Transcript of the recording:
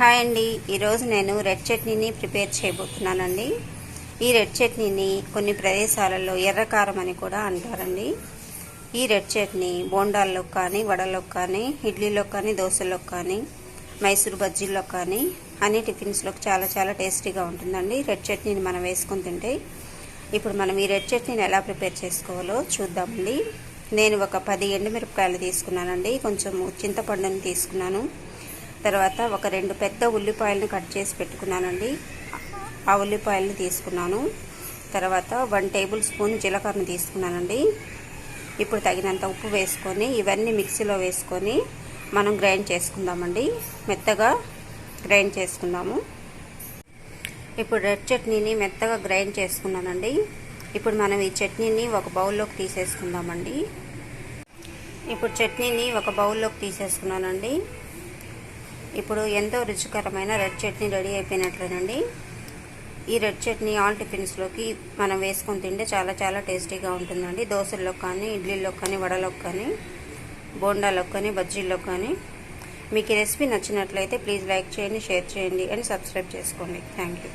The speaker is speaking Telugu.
హాయ్ అండి. ఈరోజు నేను రెడ్ చట్నీని ప్రిపేర్ చేయబోతున్నానండి. ఈ రెడ్ చట్నీని కొన్ని ప్రదేశాలలో ఎర్రకారం అని కూడా అంటారండి. ఈ రెడ్ చట్నీ బోండాల్లో కానీ వడల్లో కానీ ఇడ్లీలో కానీ దోశల్లో కానీ మైసూర్ బజ్జీల్లో కానీ అన్ని టిఫిన్స్లోకి చాలా చాలా టేస్టీగా ఉంటుందండి. రెడ్ చట్నీని మనం వేసుకుని తింటే ఇప్పుడు మనం ఈ రెడ్ చట్నీని ఎలా ప్రిపేర్ చేసుకోవాలో చూద్దామండి. నేను ఒక పది ఎండుమిరపకాయలు తీసుకున్నానండి. కొంచెం చింతపండుని తీసుకున్నాను. తర్వాత ఒక రెండు పెద్ద ఉల్లిపాయలను కట్ చేసి పెట్టుకున్నానండి. ఆ ఉల్లిపాయలను తీసుకున్నాను. తర్వాత వన్ టేబుల్ స్పూన్ జీలకర్రను తీసుకున్నానండి. ఇప్పుడు తగినంత ఉప్పు వేసుకొని ఇవన్నీ మిక్సీలో వేసుకొని మనం గ్రైండ్ చేసుకుందామండి. మెత్తగా గ్రైండ్ చేసుకుందాము. ఇప్పుడు రెడ్ చట్నీని మెత్తగా గ్రైండ్ చేసుకున్నానండి. ఇప్పుడు మనం ఈ చట్నీని ఒక బౌల్లోకి తీసేసుకుందామండి. ఇప్పుడు చట్నీని ఒక బౌల్లోకి తీసేసుకున్నానండి. ఇప్పుడు ఎంతో రుచికరమైన రెడ్ చట్నీ రెడీ అయిపోయినట్లేనండి. ఈ రెడ్ చట్నీ ఆల్ టిఫిన్స్లోకి మనం వేసుకొని తింటే చాలా చాలా టేస్టీగా ఉంటుందండి. దోశల్లో కానీ ఇడ్లీలో కానీ వడలో కానీ బోండాలో కానీ బజ్జీల్లో కానీ. మీకు ఈ రెసిపీ నచ్చినట్లయితే ప్లీజ్ లైక్ చేయండి షేర్ చేయండి అండ్ సబ్స్క్రైబ్ చేసుకోండి. Thank you.